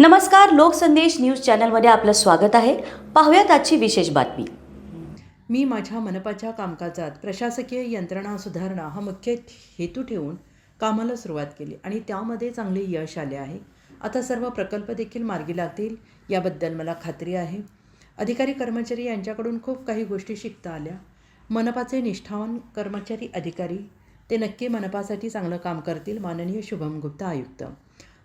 नमस्कार लोकसंदेश न्यूज चॅनलमध्ये आपलं स्वागत आहे. पाहूयात आजची विशेष बातमी. मी माझ्या मनपाच्या कामकाजात प्रशासकीय यंत्रणा सुधारणा हा मुख्य हेतू ठेवून कामाला सुरुवात केली आणि त्यामध्ये चांगले यश आले आहे. आता सर्व प्रकल्प देखील मार्गी लागतील याबद्दल मला खात्री आहे. अधिकारी कर्मचारी यांच्याकडून खूप काही गोष्टी शिकता आल्या. मनपाचे निष्ठावान कर्मचारी अधिकारी ते नक्की मनपासाठी चांगलं काम करतील माननीय शुभम गुप्ता आयुक्त.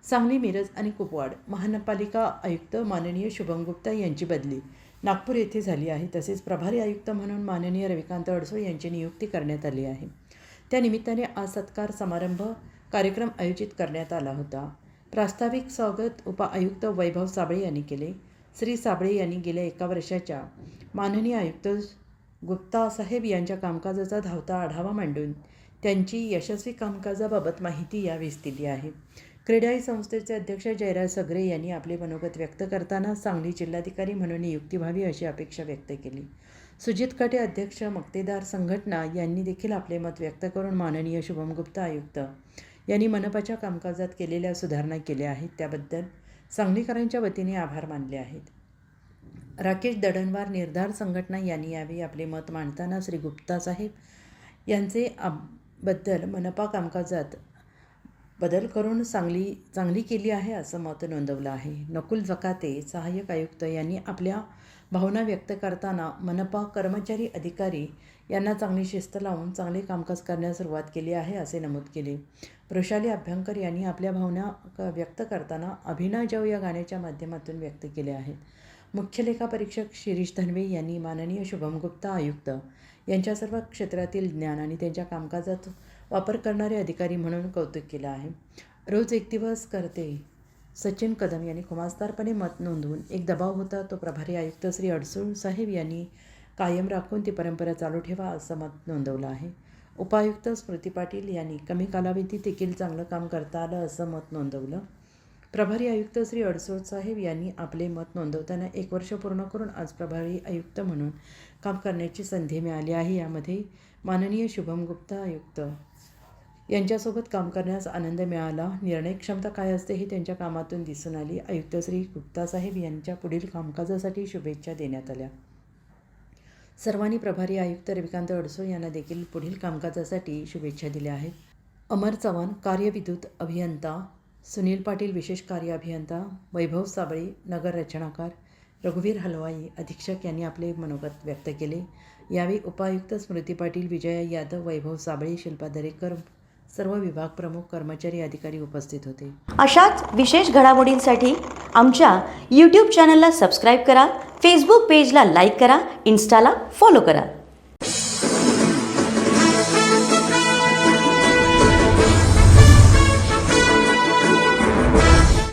सांगली मिरज आणि कुपवाड महानगरपालिका आयुक्त माननीय शुभम गुप्ता यांची बदली. नागपूर येथे झाली आहे तसेच प्रभारी आयुक्त म्हणून माननीय रविकांत अडसो यांची नियुक्ती करण्यात आली आहे. त्यानिमित्ताने आज सत्कार समारंभ कार्यक्रम आयोजित करण्यात आला होता. प्रास्ताविक स्वागत उपआयुक्त वैभव साबळे यांनी केले. श्री साबळे यांनी गेल्या एका वर्षाच्या माननीय आयुक्त गुप्ता साहेब यांच्या कामकाजाचा धावता आढावा मांडून त्यांची यशस्वी कामकाजाबाबत माहिती यावेळेस दिली आहे. क्रीडाई संस्थेचे अध्यक्ष जयराज सगरे यांनी आपले मनोगत व्यक्त करताना सांगली जिल्हाधिकारी म्हणून नियुक्ती व्हावी अशी अपेक्षा व्यक्त केली. सुजित काटे अध्यक्ष मक्तेदार संघटना यांनी देखील आपले मत व्यक्त करून माननीय शुभम गुप्ता आयुक्त यांनी मनपाच्या कामकाजात केलेल्या सुधारणा केल्या आहेत. त्याबद्दल सांगलीकरांच्या वतीने आभार मानले आहेत. राकेश दडणवार निर्धार संघटना यांनी यावेळी आपले मत मांडताना श्री गुप्ता साहेब यांचे आब- बद्दल मनपा कामकाजात बदल करून चांगली चांगली केली आहे असं मत नोंदवलं आहे. नकुल जकाते सहाय्यक आयुक्त यांनी आपल्या भावना व्यक्त करताना मनपा कर्मचारी अधिकारी यांना चांगली शिस्त लावून चांगले कामकाज करण्यास सुरुवात केली आहे असे नमूद केले. वृषाली अभ्यंकर यांनी आपल्या भावना क- व्यक्त करताना अभिनय जव या गाण्याच्या माध्यमातून व्यक्त केले आहेत. मुख्य लेखापरीक्षक शिरीष धनवे यांनी माननीय शुभम गुप्ता आयुक्त यांच्या सर्व क्षेत्रातील ज्ञान आणि त्यांच्या कामकाजात वापर करणारे अधिकारी म्हणून कौतुक केलं आहे. रोज एक दिवस करते. सचिन कदम यांनी खुमासदारपणे मत नोंदवून एक दबाव होता तो प्रभारी आयुक्त श्री अडसूळ साहेब यांनी कायम राखून ती परंपरा चालू ठेवा असं मत नोंदवलं आहे. उपायुक्त स्मृती पाटील यांनी कमी कालावधीत देखील चांगलं काम करता आलं असं मत नोंदवलं. प्रभारी आयुक्त श्री अडसूळ साहेब यांनी आपले मत नोंदवताना एक वर्ष पूर्ण करून आज प्रभारी आयुक्त म्हणून काम करण्याची संधी मिळाली आहे. यामध्ये माननीय शुभम गुप्ता आयुक्त यांच्यासोबत काम करण्यास आनंद मिळाला. निर्णय क्षमता काय असते हे त्यांच्या कामातून दिसून आली. आयुक्त श्री गुप्ता साहेब यांच्या पुढील कामकाजासाठी शुभेच्छा देण्यात आल्या. सर्वांनी प्रभारी आयुक्त रविकांत अडसोळ यांना देखील पुढील कामकाजासाठी शुभेच्छा दिल्या आहेत. अमर चव्हाण कार्यविद्युत अभियंता सुनील पाटील विशेष कार्य अभियंता वैभव साबळे नगर रचनाकार रघुवीर हलवाई अधीक्षक यांनी आपले मनोगत व्यक्त केले. यावेळी उपायुक्त स्मृती पाटील विजया यादव वैभव साबळे शिल्पा दरेकर सर्व विभाग प्रमुख कर्मचारी अधिकारी उपस्थित होते. अशाच विशेष घडामोडींसाठी आमच्या यूट्यूब चॅनलला सबस्क्राईब करा फेसबुक पेजला लाईक करा इन्स्टाला फॉलो करा.